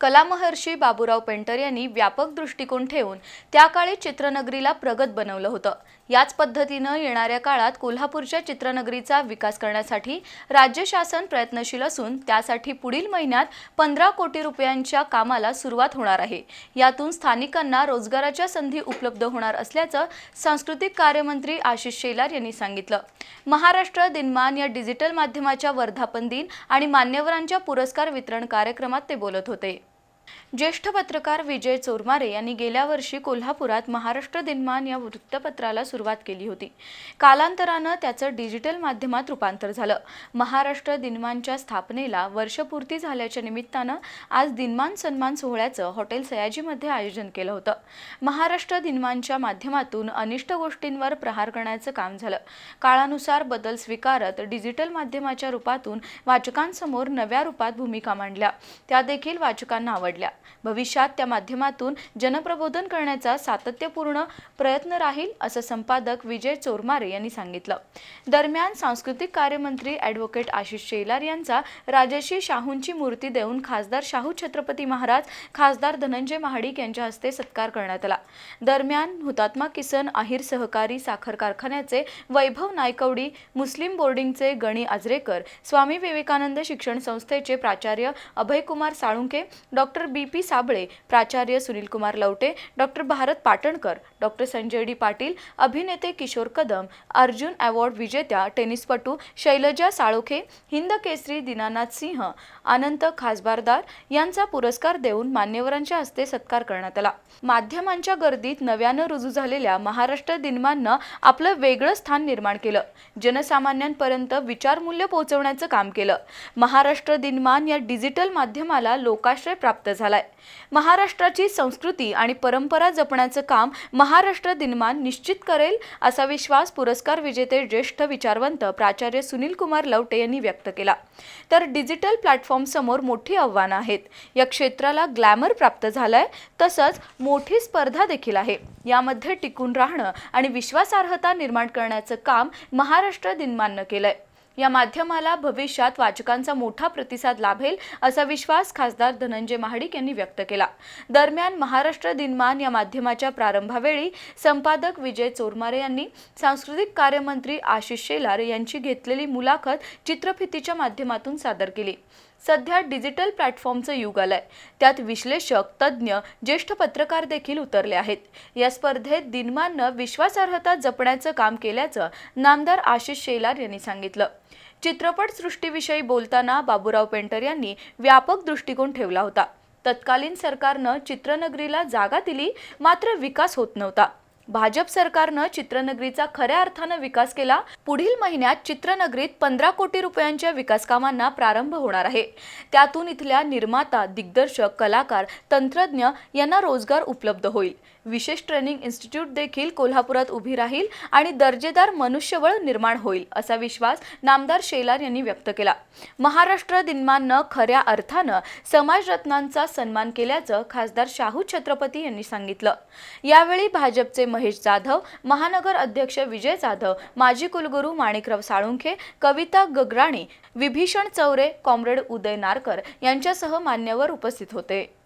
कलामहर्षी Baburao painter यांनी व्यापक दृष्टिकोन ठेवून त्या काळी चित्रनगरीला प्रगत बनवलं होतं. याच पद्धतीनं येणाऱ्या काळात कोल्हापूरच्या चित्रनगरीचा विकास करण्यासाठी राज्य शासन प्रयत्नशील असून त्यासाठी पुढील महिन्यात पंधरा कोटी रुपयांच्या कामाला सुरुवात होणार आहे. यातून स्थानिकांना रोजगाराच्या संधी उपलब्ध होणार असल्याचं सांस्कृतिक कार्यमंत्री आशिष शेलार यांनी सांगितलं. महाराष्ट्र दिनमान या डिजिटल माध्यमाच्या वर्धापन दिन आणि मान्यवरांच्या पुरस्कार वितरण कार्यक्रमात ते बोलत होते. ज्येष्ठ पत्रकार विजय चोरमारे यांनी गेल्या वर्षी कोल्हापुरात महाराष्ट्र दिनमान या वृत्तपत्राला सुरुवात केली होती. कालांतरानं त्याचं डिजिटल माध्यमात रूपांतर झालं. महाराष्ट्र दिनमानच्या स्थापनेला वर्षपूर्ती झाल्याच्या निमित्तानं आज दिनमान सन्मान सोहळ्याचं हॉटेल सयाजीमध्ये आयोजन केलं होतं. महाराष्ट्र दिनमानच्या माध्यमातून अनिष्ट गोष्टींवर प्रहार करण्याचं काम झालं. काळानुसार बदल स्वीकारत डिजिटल माध्यमाच्या रूपातून वाचकांसमोर नव्या रूपात भूमिका मांडल्या. त्या देखील वाचकांना आवडल्या. भविष्यात त्या माध्यमातून जनप्रबोधन करण्याचा सातत्यपूर्ण प्रयत्न राहील असं संपादक विजय चोरमारे यांनी सांगितलं. दरम्यान सांस्कृतिक कार्यमंत्री ॲडव्होकेट आशिष शेलार यांचा राजर्षी शाहूंची मूर्ती देऊन खासदार शाहू छत्रपती महाराज खासदार धनंजय महाडिक यांच्या हस्ते सत्कार करण्यात आला. दरम्यान हुतात्मा किसन अहिर सहकारी साखर कारखान्याचे वैभव नायकवडी मुस्लिम बोर्डिंगचे गणी आजरेकर स्वामी विवेकानंद शिक्षण संस्थेचे प्राचार्य Abhaykumar Salunke doctor B P Sabale प्राचार्य Sunilkumar Lavate doctor Bharat Patankar doctor Sanjay D Patil अभिनेते किशोर कदम अर्जुन अवॉर्ड विजेत्या टेनिसपटू शैलजा साळोखे हिंद केसरी दीनानाथ सिंह अनंत खासबारदार यांचा पुरस्कार देऊन मान्यवरांच्या हस्ते सत्कार करण्यात आला. माध्यमांच्या गर्दीत नव्यानं रुजू झालेल्या महाराष्ट्र दिनमाननं आपलं वेगळं स्थान निर्माण केलं. जनसामान्यांपर्यंत विचारमूल्य पोहोचवण्याचं काम केलं. महाराष्ट्र दिनमान या डिजिटल माध्यमाला लोकाश्रय प्राप्त झालाय. महाराष्ट्राची संस्कृती आणि परंपरा जपण्याचं काम महाराष्ट्र दिनमान निश्चित करेल असा विश्वास पुरस्कार विजेते ज्येष्ठ विचारवंत प्राचार्य सुनील कुमार लवटे यांनी व्यक्त केला. तर डिजिटल प्लॅटफॉर्म समोर मोठी आव्हानं आहेत. या क्षेत्राला ग्लॅमर प्राप्त झालाय तसंच मोठी स्पर्धा देखील आहे. यामध्ये टिकून राहणं आणि विश्वासार्हता निर्माण करण्याचं काम महाराष्ट्र दिनमाननं केलंय. या माध्यमाला भविष्यात वाचकांचा मोठा प्रतिसाद लाभेल असा विश्वास खासदार धनंजय महाडिक यांनी व्यक्त केला. दरम्यान महाराष्ट्र दिनमान या माध्यमाच्या प्रारंभावेळी संपादक विजय चोरमारे यांनी सांस्कृतिक कार्यमंत्री आशिष शेलार यांची घेतलेली मुलाखत चित्रफितीच्या माध्यमातून सादर केली. सध्या डिजिटल प्लॅटफॉर्मचं युग आलंय. त्यात विश्लेषक तज्ज्ञ ज्येष्ठ पत्रकार देखील उतरले आहेत. या स्पर्धेत दिनमाननं विश्वासार्हता जपण्याचं काम केल्याचं नामदार आशिष शेलार यांनी सांगितलं. चित्रपट सृष्टीविषयी बोलताना बाबूराव पेंटर यांनी व्यापक दृष्टिकोन ठेवला होता. तत्कालीन सरकारनं चित्रनगरीला जागा दिली मात्र विकास होत नव्हता. भाजप सरकारनं चित्रनगरीचा खऱ्या अर्थानं विकास केला. पुढील महिन्यात चित्रनगरीत पंधरा कोटी रुपयांच्या विकासकामांना प्रारंभ होणार आहे. त्यातून इथल्या निर्माता दिग्दर्शक कलाकार तंत्रज्ञ यांना रोजगार उपलब्ध होईल. विशेष ट्रेनिंग इन्स्टिट्यूट देखील कोल्हापुरात उभी राहील आणि दर्जेदार मनुष्यबळ निर्माण होईल असा विश्वास नामदार शेलार यांनी व्यक्त केला. महाराष्ट्र दिनमाननं खऱ्या अर्थानं समाजरत्नांचा सन्मान केल्याचं खासदार शाहू छत्रपती यांनी सांगितलं. यावेळी भाजपचे महेश जाधव महानगर अध्यक्ष विजय जाधव माजी कुलगुरू माणिकराव साळुंखे कविता गगराणी विभीषण चौरे कॉम्रेड उदय नारकर यांच्यासह मान्यवर उपस्थित होते.